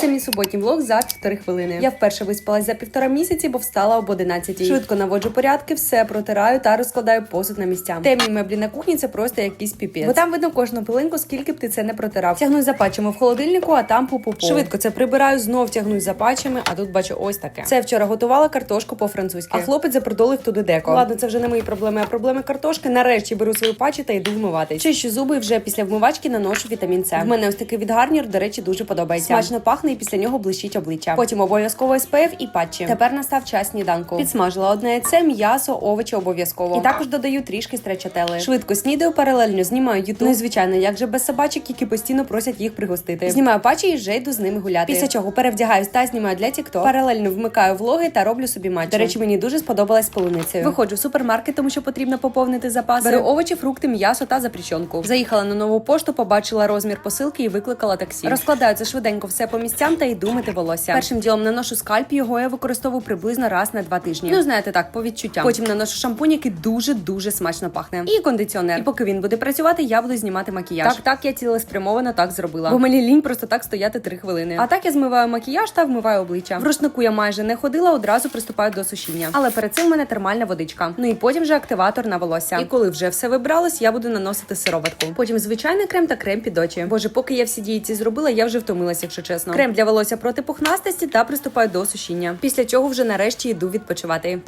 Це мій суботній влог за півтори хвилини. Я вперше виспалась за півтора місяці, бо встала об 11. Швидко наводжу порядки, все протираю та розкладаю посуд на місця. Темні меблі на кухні це просто якийсь піпець. Бо там видно кожну пилинку, скільки б ти це не протирав. Тягну за патчами в холодильнику, а там пу-пу-пу. Швидко це прибираю, знов тягну за патчами, а тут бачу ось таке. Це вчора готувала картошку по-французьки. А хлопець запродолив туди деко. Ладно, це вже не мої проблеми, а проблеми картошки. Нарешті беру свою патчі та йду вмиватись. Чищу зуби вже після вмивачки наношу вітамін С. В мене ось такий відгарнір, до речі, дуже подобається. Смачно пахне і після нього блищить обличчя. Потім обов'язково СПФ і патчі. Тепер настав час сніданку. Підсмажила одне яйце, м'ясо, овочі обов'язково. І також додаю трішки стречателли. Швидко снідаю, паралельно знімаю ютуб. Ну і звичайно, як же без собачок, які постійно просять їх пригостити. Знімаю патчі і вже йду з ними гуляти. Після чого перевдягаюсь та знімаю для TikTok. Паралельно вмикаю влоги та роблю собі матчу. До речі, мені дуже сподобалась полуницею. Виходжу в супермаркет, тому що потрібно поповнити запаси. Беру овочі, фрукти, м'ясо та запрещенку. Заїхала на нову пошту, побачила розмір посилки і викликала таксі. Розкладаю це швиденько все по місцям та йду мити волосся. Першим ділом наношу скальп, його я використовую приблизно раз на два тижні. Ну знаєте так, по відчуттям. Потім наношу шампунь, який дуже дуже смачно пахне. І кондиціонер. І поки він буде працювати, я буду знімати макіяж. Так, так я цілеспрямовано так зробила. Бо мені лінь просто так стояти три хвилини. А так я змиваю макіяж та вмиваю обличчя. В рушнику я майже не ходила, одразу приступаю до сушіння. Але перед цим в мене термальна водичка. Ну і потім вже активатор на волосся. І коли вже все вибралось, я буду наносити сироватку. Потім звичайний крем та крем під очі. Боже, поки я всі дії ці зробила, я вже втомилася, якщо чесно. Крем для волосся проти пухнастості та приступаю до сушіння. Після чого вже нарешті йду відпочивати.